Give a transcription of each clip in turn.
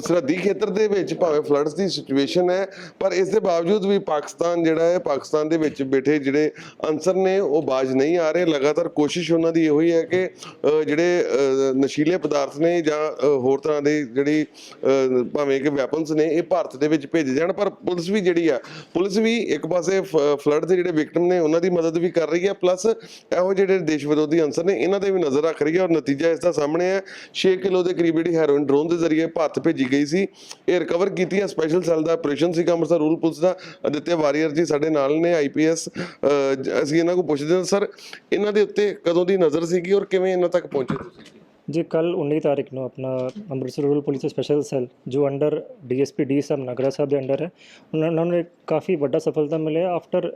ਸਰਹੱਦੀ ਖੇਤਰ ਦੇ ਵਿੱਚ ਭਾਵੇਂ ਫਲੱਡਸ ਦੀ ਸਿਚੁਏਸ਼ਨ ਹੈ, ਪਰ ਇਸ ਦੇ ਬਾਵਜੂਦ ਵੀ ਪਾਕਿਸਤਾਨ ਜਿਹੜਾ ਹੈ, ਪਾਕਿਸਤਾਨ ਦੇ ਵਿੱਚ ਬੈਠੇ ਜਿਹੜੇ ਅਨਸਰ ਨੇ, ਉਹ ਬਾਜ ਨਹੀਂ ਆ ਰਹੇ। ਲਗਾਤਾਰ ਕੋਸ਼ਿਸ਼ ਉਹਨਾਂ ਦੀ ਇਹੋ ਹੀ ਹੈ ਕਿ ਜਿਹੜੇ ਨਸ਼ੀਲੇ ਪਦਾਰਥ ਨੇ ਜਾਂ ਹੋਰ ਤਰ੍ਹਾਂ ਦੇ ਜਿਹੜੀ ਭਾਵੇਂ ਕਿ ਵੈਪਨਸ ਨੇ, ਇਹ ਭਾਰਤ ਦੇ ਵਿੱਚ ਭੇਜੇ ਜਾਣ। ਪਰ ਪੁਲਿਸ ਵੀ ਜਿਹੜੀ ਆ, ਪੁਲਿਸ ਵੀ ਇੱਕ ਪਾਸੇ ਫਲੱਡ ਦੇ ਜਿਹੜੇ ਵਿਕਟਮ ਨੇ, ਉਹਨਾਂ ਦੀ ਮਦਦ ਵੀ ਕਰ ਰਹੀ ਹੈ। ਪਲੱਸ ਇਹੋ ਜਿਹੜੇ ਦੇਸ਼ ਵਿਰੋਧੀ ਅਨਸਰ ਨੇ, ਇਹਨਾਂ ਤੇ ਵੀ ਨਜ਼ਰ ਰੱਖ ਰਹੀ ਹੈ। ਔਰ ਨਤੀਜਾ ਇਸ ਦਾ ਸਾਹਮਣੇ ਹੈ। 6 ਕਿਲੋ ਦੇ ਕਰੀਬ ਜਿਹੜੀ ਹੈਰੋਇਨ ਡਰੋਨ ਦੇ ਜ਼ਰੀਏ ਭਾਰਤ ਭੇਜੀ ਗਈ ਸੀ। ਇਹ ਰਿਕਵਰ ਕੀਤੀ ਹੈ ਸਪੈਸ਼ਲ ਸੈੱਲ ਦਾ ਆਪਰੇਸ਼ਨ ਸੀ ਅੰਮ੍ਰਿਤਸਰ ਰੂਲ ਪੁਲਿਸ ਦਾ। ਅਦਿੱਤੇ ਵਾਰੀਅਰ ਜੀ ਸਾਡੇ ਨਾਲ ਨੇ ਆਈਪੀਐਸ ਅਸੀਂ ਇਹਨਾਂ ਕੋਲ ਪੁੱਛਦੇ ਹਾਂ ਸਰ ਇਹਨਾਂ ਦੇ ਉੱਤੇ ਕਦੋਂ ਦੀ ਨਜ਼ਰ ਸੀਗੀ ਔਰ ਕਿਵੇਂ ਇਹਨਾਂ ਤੱਕ ਪਹੁੰਚੇ ਤੁਸੀਂ? ਜੀ ਕੱਲ 19 ਤਾਰੀਖ ਨੂੰ ਆਪਣਾ Amritsar rural police special cell ਜੋ ਅੰਡਰ ਡੀਐਸਪੀ ਡੀ ਸਾਹਿਬ ਨਗਰਾ ਸਾਹਿਬ ਦੇ ਅੰਡਰ ਹੈ ਉਹਨਾਂ ਨੂੰ ਕਾਫੀ ਵੱਡਾ ਸਫਲਤਾ ਮਿਲਿਆ after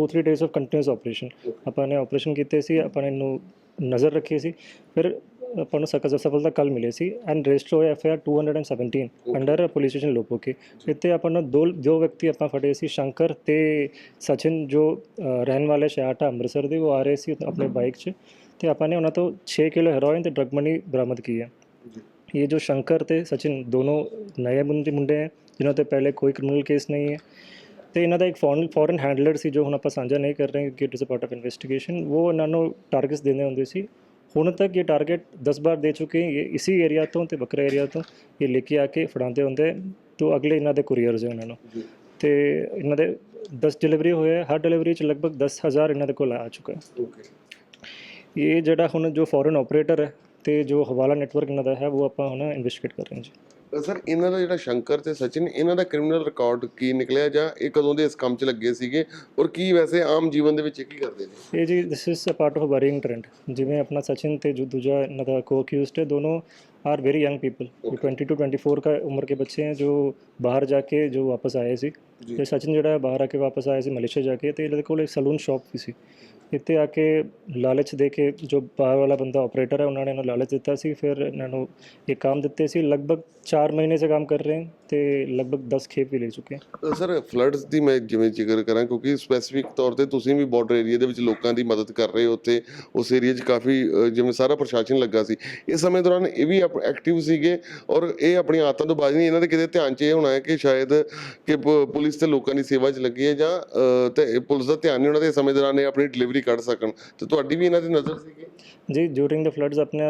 2-3 days of continuous operation ਆਪਾਂ ਨੇ ਆਪਰੇਸ਼ਨ ਕੀਤੇ ਸੀ ਆਪਾਂ ਨੇ ਇਹਨੂੰ ਨਜ਼ਰ ਰੱਖੀ ਸੀ। ਫਿਰ ਆਪਾਂ ਨੂੰ ਸਕਸ ਸਫਲਤਾ ਕੱਲ ਮਿਲੀ ਸੀ ਐਂਡ ਰਜਿਸਟਰ ਹੋਇਆ F I R 217 under police station Lopoke ਇੱਥੇ ਆਪਾਂ ਨੂੰ ਦੋ ਦੋ ਵਿਅਕਤੀ ਆਪਾਂ ਫੜੇ ਸੀ ਸ਼ੰਕਰ ਤੇ ਸਚਿਨ ਜੋ ਅ, ਰਹਿਣ ਵਾਲੇ ਸ਼ਹਿਰ ਅੰਮ੍ਰਿਤਸਰ ਦੇ ਉਹ ਆ ਰਹੇ ਸੀ ਆਪਣੇ ਬਾਈਕ 'ਚ ਤੇ ਆਪਾਂ ਨੇ ਉਹਨਾਂ ਤੋਂ 6 ਕਿਲੋ ਹੈਰੋਇਨ ਤੇ ਡਰਗ ਮਨੀ ਬਰਾਮਦ ਕੀ ਹੈ ये जो शंकर थे सचिन दोनों नए मुंडे मुंडे हैं जिन्हों ਤੇ ਪਹਿਲੇ ਕੋਈ ਕ੍ਰਿਮੀਨਲ ਕੇਸ ਨਹੀਂ ਹੈ ਤੇ ਇਹਨਾਂ ਦਾ ਇੱਕ ਫੋਰਨ ਫੋਰਨ ਹੈਂਡਲਰ ਸੀ ਜੋ ਹੁਣ ਆਪਾਂ ਸਾਂਝਾ ਨਹੀਂ ਕਰ ਰਹੇ ਕਿ it is a part of investigation ਉਹ ਇਹਨਾਂ ਨੂੰ ਟਾਰਗੇਟਸ ਦਿੰਦੇ ਹੁੰਦੇ ਸੀ ਹੁਣ ਤੱਕ ਇਹ ਟਾਰਗੇਟ 10 ਬਾਰ ਦੇ ਚੁੱਕੇ ਇਹ ਇਸੀ ਏਰੀਆ ਤੋਂ ਤੇ ਵੱਖਰੇ ਏਰੀਆ ਤੋਂ ਇਹ ਲੈ ਕੇ ਆ ਕੇ ਫੜਾਉਂਦੇ ਹੁੰਦੇ ਤੋਂ ਅਗਲੇ ਇਹਨਾਂ ਦੇ ਕੁਰੀਅਰਸ ਹੈ ਉਹਨਾਂ ਨੂੰ। ਤੇ ਇਹਨਾਂ ਦੇ 10 ਡਿਲੀਵਰੀ ਹੋਏ ਹਰ ਡਿਲੀਵਰੀ ਚ ਲਗਭਗ 10000 ਇਹਨਾਂ ਦੇ ਕੋਲ ਆ ਚੁੱਕਾ ਹੈ। ਓਕੇ। ਇਹ ਜਿਹੜਾ ਹੁਣ ਜੋ ਫੋਰਨ ਆਪਰੇਟਰ ਹੈ ਤੇ ਜੋ ਹਵਾਲਾ ਨੈਟਵਰਕ ਇਹਨਾਂ ਦਾ ਹੈ ਉਹ ਆਪਾਂ ਹੁਣ ਇਨਵੈਸਟੀਗੇਟ ਕਰ ਰਹੇ ਹਾਂ ਜੀ। ਸਰ, ਇਹਨਾਂ ਦਾ ਜਿਹੜਾ ਸ਼ੰਕਰ ਤੇ ਸਚਿਨ, ਇਹਨਾਂ ਦਾ ਕ੍ਰਿਮੀਨਲ ਰਿਕਾਰਡ ਕੀ ਨਿਕਲਿਆ ਜਾਂ ਇਹ ਕਦੋਂ ਦੇ ਇਸ ਕੰਮ 'ਚ ਲੱਗੇ ਸੀਗੇ? ਔਰ ਕੀ ਵੈਸੇ ਆਮ ਜੀਵਨ ਦੇ ਵਿੱਚ ਇਹ ਕੀ ਕਰਦੇ ਨੇ? ਇਹ ਜੀ this is a part of a trend ਜਿਵੇਂ ਆਪਣਾ ਸਚਿਨ ਤੇ ਜੋ ਦੂਜਾ, ਇਹਨਾਂ ਦਾ ਕੋ ਅਕਿਊਜ਼ਡ ਹੈ, ਦੋਨੋਂ आर वेरी यंग पीपल ये 20 टू 24 का उम्र के बच्चे हैं जो बाहर जाके जो वापस आए ਸੀ ਤੇ ਸਚਿਨ ਜਿਹੜਾ ਹੈ ਬਾਹਰ ਆ ਕੇ ਵਾਪਸ ਆਇਆ ਸੀ ਮਲੇਸ਼ੀਆ ਜਾ ਕੇ ਤੇ ਇਹਦੇ ਕੋਲ ਇੱਕ ਸਲੂਨ ਸ਼ਾਪ ਵੀ ਸੀ ਇੱਥੇ ਆ ਕੇ ਲਾਲਚ ਦੇ ਕੇ ਜੋ ਬਾਹਰ ਵਾਲਾ ਬੰਦਾ ਆਪਰੇਟਰ ਹੈ ਉਹਨਾਂ ਨੇ ਇਹਨੂੰ ਲਾਲਚ ਦਿੱਤਾ ਸੀ ਫਿਰ ਇਹਨਾਂ ਨੂੰ ਇਹ ਕੰਮ ਦਿੱਤੇ ਸੀ ਲਗਭਗ 4 ਮਹੀਨੇ ਸੇ ਕੰਮ ਕਰ ਰਹੇ ਹਨ ਤੇ ਲਗਭਗ 10 ਖੇਪ ਵੀ ਲੈ ਚੁੱਕੇ ਹਨ ਸਰ ਫਲੱਡਸ ਦੀ ਮੈਂ ਜਿਵੇਂ ਜ਼ਿਕਰ ਕਰਾਂ? ਕਿਉਂਕਿ ਸਪੈਸੀਫਿਕ ਤੌਰ ਤੇ ਤੁਸੀਂ ਵੀ ਬਾਰਡਰ ਏਰੀਆ ਦੇ ਵਿੱਚ ਲੋਕਾਂ ਦੀ ਮਦਦ ਕਰ ਰਹੇ ਹੋ ਉੱਥੇ। ਉਸ ਏਰੀਆ 'ਚ ਕਾਫੀ ਜਿਵੇਂ ਸਾਰਾ ਪ੍ਰਸ਼ਾਸਨ ਲੱਗਾ ਸੀ। ਇਸ ਸਮੇਂ ਦੌਰਾਨ ਇਹ ਵੀ ਐਕਟਿਵ ਸੀਗੇ ਔਰ ਇਹ ਆਪਣੀ ਆਦਤਾਂ ਤੋਂ ਬਾਜ ਨਹੀਂ, ਇਹਨਾਂ ਦੇ ਕਿਤੇ ਧਿਆਨ 'ਚ ਇਹ ਹੋਣਾ ਹੈ ਕਿ ਸ਼ਾਇਦ ਕਿ ਪੁਲਿਸ ਤੇ ਲੋਕਾਂ ਦੀ ਸੇਵਾ 'ਚ ਲੱਗੀ ਹੈ ਜਾਂ ਤੇ ਪੁਲਿਸ ਦਾ ਧਿਆਨ ਨਹੀਂ ਉਹਨਾਂ ਦੇ ਸਮੇਂ ਦੌਰਾਨ ਇਹ ਆਪਣੀ ਡਿਲੀਵਰੀ ਕੱਢ ਸਕਣ। ਤੇ ਤੁਹਾਡੀ ਵੀ ਇਹਨਾਂ ਦੀ ਨਜ਼ਰ ਸੀ जी ज्यूरिंग द फ्लड्स अपने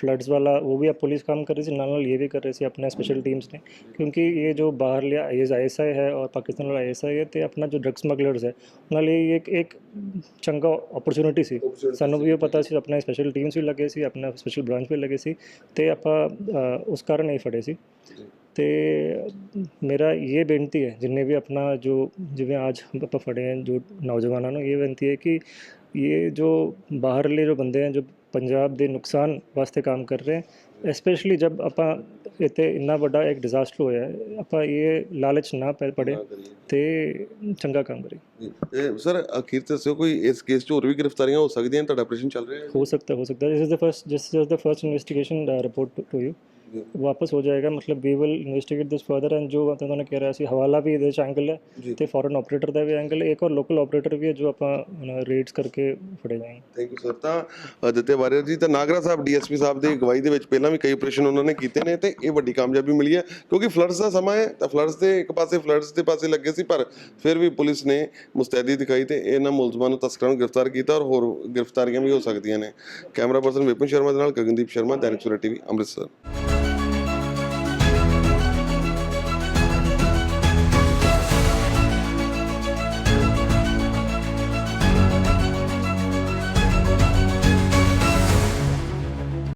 फ्लड्स वाला वो भी आप पुलिस काम कर रही थी नाल नाल ये भी कर रही थी अपने स्पेशल टीम्स ने क्योंकि ये जो बाहर लिया ये आई एस आई है और पाकिस्तान वाला आई एस आई है तो अपना जो ड्रग ਸਮਗਲਰਸ ਹੈ ਉਹਨਾਂ ਲਈ ਇੱਕ ਇੱਕ ਚੰਗਾ ਓਪਰਚ्युनिटी ਸੀ। ਸਾਨੂੰ ਵੀ ਇਹ ਪਤਾ ਸੀ ਆਪਣੇ ਸਪੈਸ਼ਲ ਟੀਮਸ ਵੀ ਲੱਗੇ ਸੀ ਆਪਣਾ ਸਪੈਸ਼ਲ ਬ੍ਰਾਂਚ ਵੀ ਲੱਗੇ ਸੀ ਤੇ ਆਪਾਂ ਉਸ ਕਾਰਨ ਹੀ ਫੜੇ ਸੀ। ਤੇ ਮੇਰਾ ਇਹ ਬੇਨਤੀ ਹੈ ਜਿੰਨੇ ਵੀ ਆਪਣਾ ਜੋ ਜਿਵੇਂ ਅੱਜ ਆਪਾਂ ਫੜੇ ਹਨ ਜੋ ਨੌਜਵਾਨਾਂ ਨੂੰ ਇਹ ਬੇਨਤੀ ਹੈ ਕਿ ਇਹ ਜੋ ਬਾਹਰਲੇ ਜੋ ਬੰਦੇ ਹਨ ਜੋ ਪੰਜਾਬ ਦੇ ਨੁਕਸਾਨ ਵਾਸਤੇ ਕੰਮ ਕਰ ਰਹੇ ਹੈ ਸਪੈਸ਼ਲੀ ਜਬ ਆਪਾਂ ਇੱਥੇ ਇੰਨਾ ਵੱਡਾ ਇੱਕ ਡਿਜ਼ਾਸਟਰ ਹੋਇਆ ਹੈ, ਆਪਾਂ ਇਹ ਲਾਲਚ ਨਾ ਪੈ ਪੜੇ ਤੇ ਚੰਗਾ ਕੰਮ ਕਰੀਏ ਸਰ ਅਖੀਰ ਤੇ ਦੱਸਿਓ ਕੋਈ ਇਸ ਕੇਸ 'ਚ ਹੋਰ ਵੀ ਗ੍ਰਿਫਤਾਰੀਆਂ ਹੋ ਸਕਦੀਆਂ ਤੁਹਾਡਾ ਆਪਰੇਸ਼ਨ ਚੱਲ ਰਿਹਾ ਹੈ हो सकता है हो सकता है this is the first this is the first investigation report to you ਵਾਪਸ ਹੋ ਜਾਏਗਾ। ਮਤਲਬ we will investigate this further and ਜੋ ਤੁਹਾਨੂੰ ਨੇ ਕਹਿ ਰਿਹਾ ਸੀ ਹਵਾਲਾ ਵੀ ਇਹਦੇ ਚ ਐਂਗਲ ਹੈ ਤੇ ਫੋਰਨ ਆਪਰੇਟਰ ਦਾ ਵੀ ਐਂਗਲ ਇੱਕ ਔਰ ਲੋਕਲ ਆਪਰੇਟਰ ਵੀ ਹੈ ਜੋ ਆਪਾਂ ਰੇਡਸ ਕਰਕੇ ਫੜੇ ਜਾਏਂਗੇ ਥੈਂਕ ਯੂ ਸਰ ਤਾਂ ਅਦਿੱਤੇ ਵਾਰੀਅਰ ਜੀ ਤਾਂ ਨਾਗਰਾ ਸਾਹਿਬ ਡੀਐਸਪੀ ਸਾਹਿਬ ਦੀ ਅਗਵਾਈ ਦੇ ਵਿੱਚ ਪਹਿਲਾਂ ਵੀ ਕਈ ਆਪਰੇਸ਼ਨ ਉਹਨਾਂ ਨੇ ਕੀਤੇ ਨੇ ਤੇ ਇਹ ਵੱਡੀ ਕਾਮਯਾਬੀ ਮਿਲੀ ਹੈ ਕਿਉਂਕਿ ਫਲੱਡਸ ਦਾ ਸਮਾਂ ਹੈ ਤਾਂ ਫਲੱਡਸ ਦੇ ਇੱਕ ਪਾਸੇ ਫਲੱਡਸ ਦੇ ਪਾਸੇ ਲੱਗੇ ਸੀ ਪਰ ਫਿਰ ਵੀ ਪੁਲਿਸ ਨੇ ਮੁਸਤੈਦੀ ਦਿਖਾਈ ਤੇ ਇਹਨਾਂ ਮੁਲਜ਼ਮਾਂ ਨੂੰ ਤਸਕਰਾਂ ਨੂੰ ਗ੍ਰਿਫਤਾਰ ਕੀਤਾ ਔਰ ਹੋਰ ਗ੍ਰਿਫਤਾਰੀਆਂ ਵੀ ਹੋ ਸਕਦੀਆਂ ਨੇ। ਕੈਮਰਾ ਪਰਸਨ ਵਿਪਨ ਸ਼ਰਮਾ ਦੇ ਨਾਲ ਗਗਨਦੀਪ ਸ਼ਰਮਾ ਦੈਨਿਕ ਸੂਰਜ ਟੀਵੀ ਅੰਮ੍ਰਿਤਸਰ।